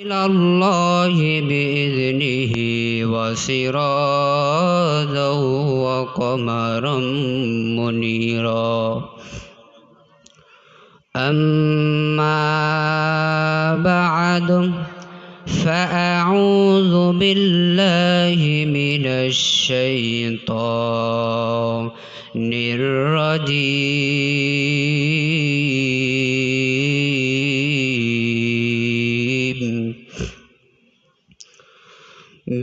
إلى الله بإذنه وسراجا وقمرا منيرا. أما بعد فأعوذ بالله من الشيطان الرجيم.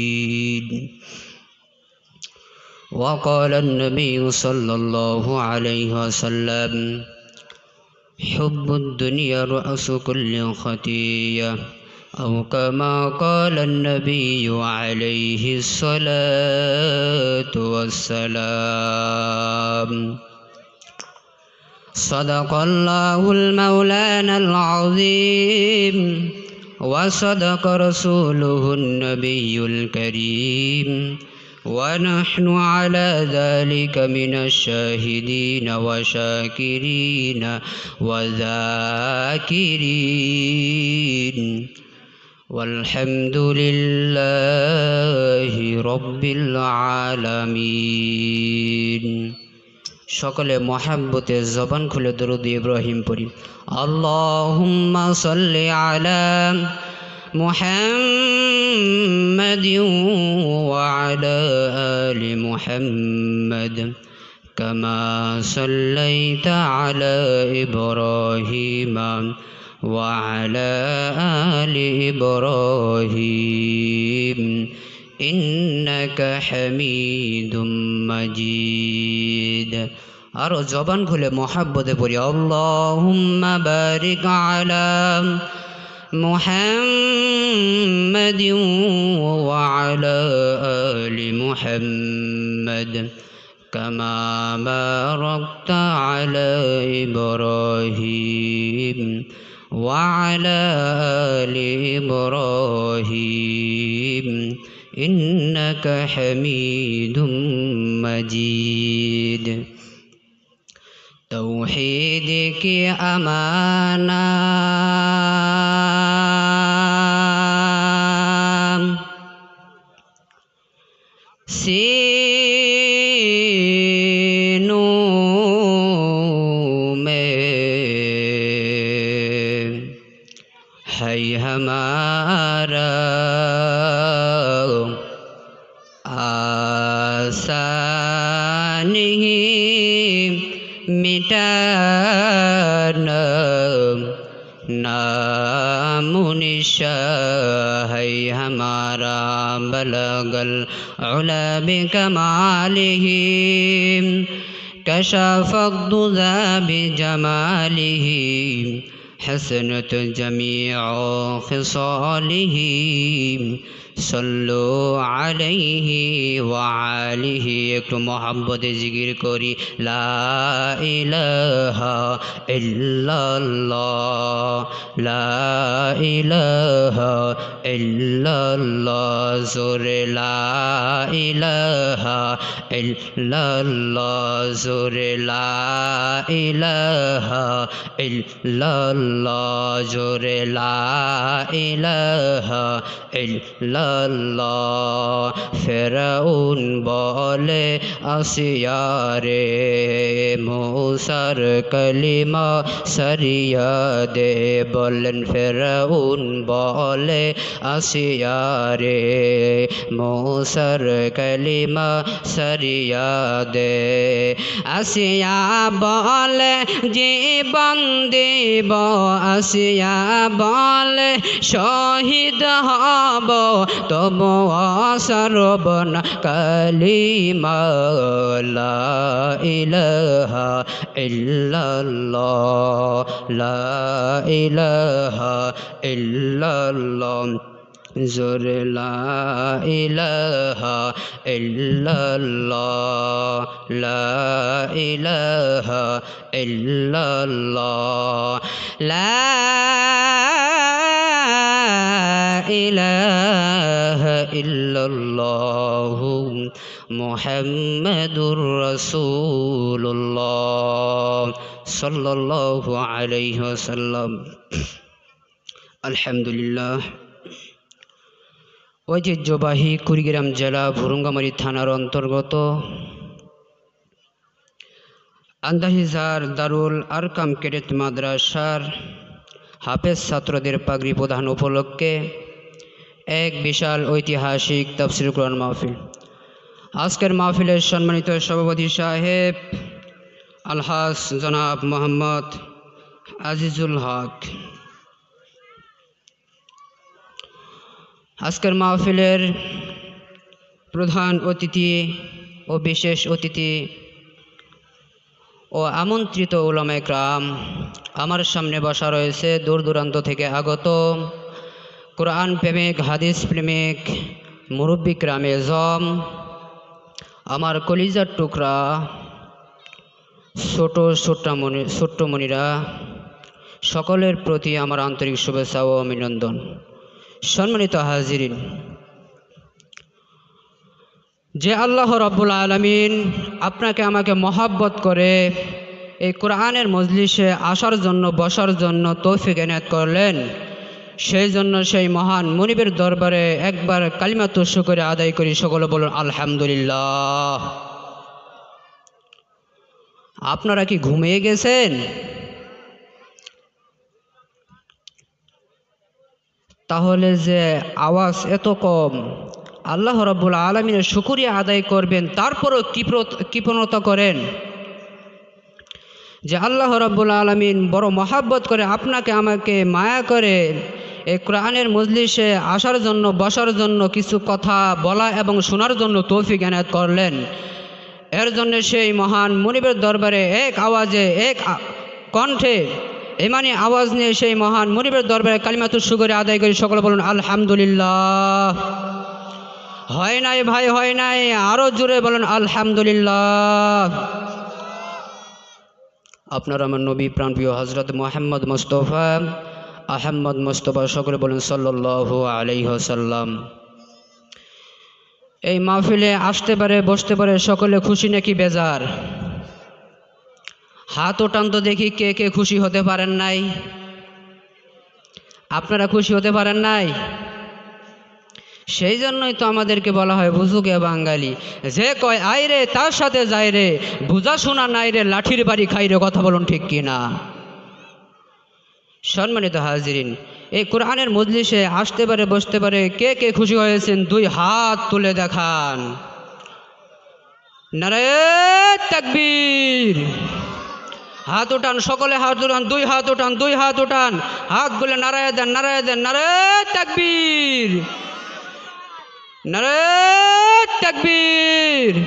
الصادقين وقال النبي صلى الله عليه وسلم حب الدنيا رأس كل خطية أو كما قال النبي عليه الصلاة والسلام. صدق الله المولانا العظيم وصدق رسوله النبي الكريم ونحن على ذلك من الشاهدين وشاكرين وذاكرين. والحمد لله رب العالمين. সকলে মহাব্বতে জবান খুলে দরুদ ইব্রাহিম পড়ি আল্লাহুম্মা সাল্লি আলা محمد وعلى آل محمد كما صليت على إبراهيم وعلى آل إبراهيم إنك حميد مجيد আরো জবান খুলে মহাব্বতে পড়ি আল্লাহুম্মা বারিক আলা محمد وعلى آل محمد كما باركت على إبراهيم وعلى آل إبراهيم إنك حميد مجيد. توحيدك أمانة. है हमारा आसानी मिटाना नामुनिशा है हमारा बलगल उला बिकमालिह كشف الضذى بجماله حسنت جميع خصاله. সল্লু আলাইহি ওয়ালিহি একটু মহাব্বতে জিগির করি। লা ইলাহা ইল্লাল্লাহ, লা ইলাহা ইল্লাল্লাহ, জোরে লা ইলাহা ইল্লাল্লাহ, জোরে লা ইলাহা ইল্লাল্লাহ, জোরে লা ইলাহা ইল্লাল্লাহ ফেরাউন বলে আসিয়ারে মৌসার কলিমা সরিয়া দে। বলেন ফেরাউন বলে আসিয়ারে মৌসার কলিমা সরিয়া দে। আসিয়া বলে, জীবন দেব। আসিয়া বলে, শহীদ হব। তব আসারবন কালিমা লা ইলাহা ইল্লাল্লাহ লা ইলাহা ইল্লাল্লাহ জোর লা ইলাহা ইল্লাল্লাহ লা ইলাহা ইল্লাল্লাহ লা ইল্লাল্লাহ মুহাম্মাদুর রাসূলুল্লাহ সাল্লাল্লাহু আলাইহি ওয়াসাল্লাম। আলহামদুলিল্লাহ। ঐতিহ্যবাহী কুড়িগ্রাম জেলা ভুরুঙ্গামারি থানার অন্তর্গত আন্দাহিজার দারুল আরকাম কেডেট মাদ্রাসার হাফেজ ছাত্রদের পাগড়ি প্রদান উপলক্ষে এক বিশাল ঐতিহাসিক তাফসির কোরআন মাহফিল। আজকের মাহফিলের সম্মানিত সভাপতি সাহেব আলহাস জনাব মোহাম্মদ আজিজুল হক। আজকের মাহফিলের প্রধান অতিথি ও বিশেষ অতিথি ও আমন্ত্রিত উলামায়ে ক্রাম, আমার সামনে বসা রয়েছে দূর দূরান্ত থেকে আগত কোরআন প্রেমিক, হাদিস প্রেমিক, মুরব্বী ক্রামে জম, আমার কলিজার টুকরা, ছোট ছোট্টামণি ছোট্টমণিরা সকলের প্রতি আমার আন্তরিক শুভেচ্ছা ও অভিনন্দন। সম্মানিত হাজিরিন, যে আল্লাহ রব্বুল আলমিন আপনাকে আমাকে মহাব্বত করে এই কোরআনের মজলিসে আসার জন্য, বসার জন্য তৌফিক এনায়ত করলেন। সেই জন্য সেই মহান মনিবের দরবারে একবার কালিমা তুষ্য করে আদায় করি, সকলে বলুন, আলহামদুলিল্লাহ। আপনারা কি ঘুমিয়ে গেছেন? তাহলে যে আওয়াজ এত কম, আল্লাহ রব্বুল আলমিনের শুকুরিয়া আদায় করবেন, তারপরও কৃপণতা করেন। যে আল্লাহ রব্বুল আলমিন বড় মহাব্বত করে আপনাকে, আমাকে মায়া করে এই কোরআনের মজলিসে আসার জন্য, বসার জন্য কিছু কথা বলা এবং শোনার জন্য তৌফিক এনায়ত করলেন। এর জন্য সেই মহান মনিবের দরবারে এক আওয়াজে, এক কণ্ঠে এমানি আওয়াজ নিয়ে সেই মহান মনিবের দরবারে কালিমাতুর সুগরে আদায় করি সকলে বলুন, আলহামদুলিল্লাহ। হয় নাই ভাই, হয় নাই আরও জোরে বলুন, আলহামদুলিল্লাহ। আপনার আমার নবী প্রাণপ্রিয় হজরত মোহাম্মদ মোস্তফা আহম্মদ মোস্তফা সকলে বলুন সাল্লাহ আলাইহসাল্লাম এই মাহফিলে আসতে পারে, বসতে পারে, সকলে খুশি নাকি বেজার? হাত ওটান তো দেখি কে কে খুশি হতে পারেন নাই। আপনারা খুশি হতে পারেন নাই? সেই জন্যই তো আমাদেরকে বলা হয় বুঝুকে বাঙালি, যে কয় আই রে তার সাথে যায় রে বুঝা শোনা নাই রে, লাঠির বাড়ি খাই রে কথা বলুন ঠিক কি না সম্মানিত হাজিরিন, এই কোরআনের মজলিসে আসতে পারে, বসতে পারে, কে কে খুশি হয়েছেন দুই হাত তুলে দেখান। নারে তাকবীর। হাত উঠান, সকলে হাত উঠান, দুই হাত উঠান, দুই হাত উঠান। হাতগুলো নারায় দেন নারায় দেন নারে তাকবীর। নারে তাকবীর।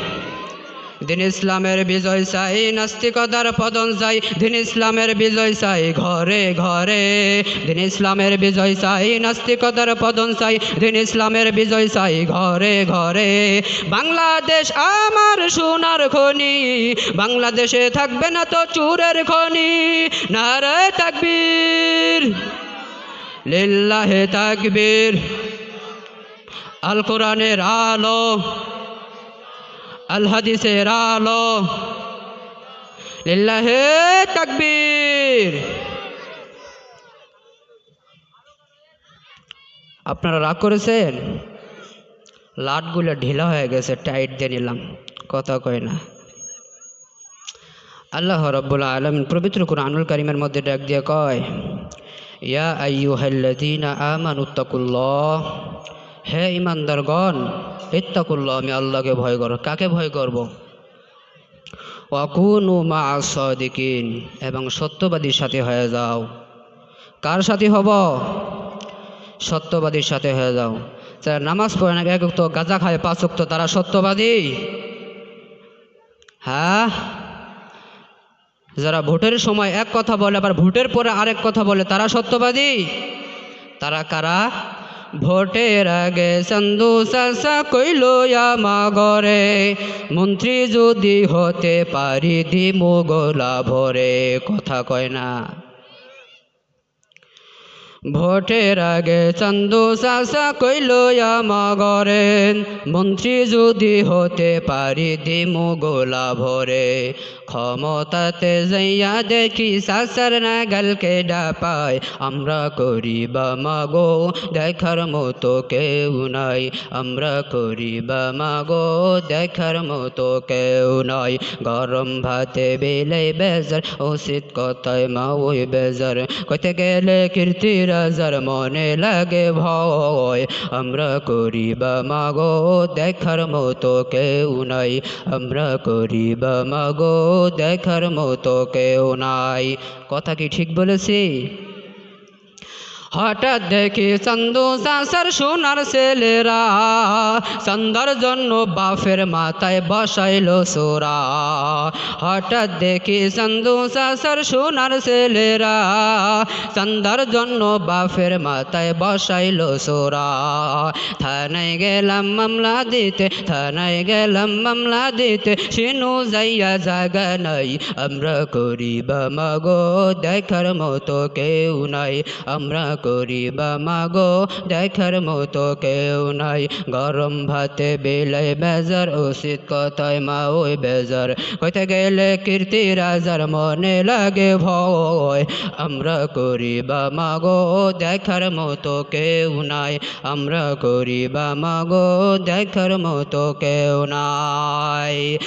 দিন ইসলামের বিজয় চাই, নাস্তিকতার পদন চাই, দিন ইসলামের বিজয় চাই, ঘরে ঘরে। দিন ইসলামের বিজয় চাই, নাস্তিকতার পদন চাই, দিন ইসলামের বিজয় চাই, ঘরে ঘরে। বাংলাদেশ আমার সোনার খনি, বাংলাদেশে থাকবে না তো চুরের খনি। নারে তাকবীর, লিল্লাহে তাকবীর। আল কোরআনের আলো আল আলো। লিল্লাহে তাকবীর। আপনারা রাগ করেছেন? লাটগুলো ঢিলা হয়ে গেছে, টাইট দিয়ে নিলাম, কথা কয় না। আল্লাহ রব্বুল আলমিন পবিত্র কোরআনুল কারিমের মধ্যে ডাক দিয়ে কয়, ইয়া আইয়ুহাল্লাযীনা আমানুত্তাকুল্লাহ হে ইমানদার ইমানদারগণ, ইত্তাকুল্লাহ, আমি আল্লাহকে ভয় করো কাকে ভয় করব? অকুনু মা সদিকিন, এবং সত্যবাদীর সাথে হয়ে যাও। কার সাথে হব? সত্যবাদীর সাথে হয়ে যাও। যারা নামাজ পড়ে না, এক তো গাঁজা খায়, পাঁচ তো তারা সত্যবাদী। হ্যাঁ? যারা ভোটের সময় এক কথা বলে, আবার ভোটের পরে আরেক কথা বলে, তারা সত্যবাদী। তারা কারা? ভোটের আগে সন্ধু সাসা কইল মাগরে মন্ত্রী যদি হতে পারি দি মোগলা ভরে। কথা কয় না। ভোটের আগে চন্দু সাসা কইল মাগরে, মন্ত্রী যদি হতে পারি দিমু গোলা ভরে। ক্ষমতাতে যাইয়া দেখি সাসার নাগালকে ডাপায়। আমরা করি বা মাগো, দেখার মতো কেউ নাই। আমরা করি বা মাগো, দেখার মতো কেউ নাই। গরম ভাতে বেলে বেজার উচিত কথায় মা ওই বেজার। কইতে গেলে কীর্তি রাজার মনে লাগে ভয়। আমরা করি বা মাগো দেখার মতো কেউ নাই। আমরা করি বা মাগো দেখার মতো কেউ নাই। কথা কি ঠিক বলেছি? হঠাৎ দেখি চন্দু চাষার সোনার ছেলেরা সন্ধ্যার জন্য বাফের মাথায় বসাইল সোরা। হঠাৎ দেখি চন্দু চাষার সোনার ছেলেরা সন্ধ্যার জন্য বাফের মাথায় বসাইল সোরা থানায় গেলাম মামলা দিতে, থানায় গেলাম মামলা দিতে, সিনু যাইয়া জাগা নাই। আমরা করি বা মাগো, দেখার মতো কেউ নাই। আমরা করি বা মাগো, দেখার মতো কেউ নাই। গরম ভাতে বেলায় বেজার, উচিত কথায় মা ওই বেজার। কইতে গেলে কীর্তি রাজার মনে লাগে ভয়। আমরা করি বা মাগো দেখার মতো কেউ নাই। আমরা করি বা মাগো দেখার মতো কেউ নাই।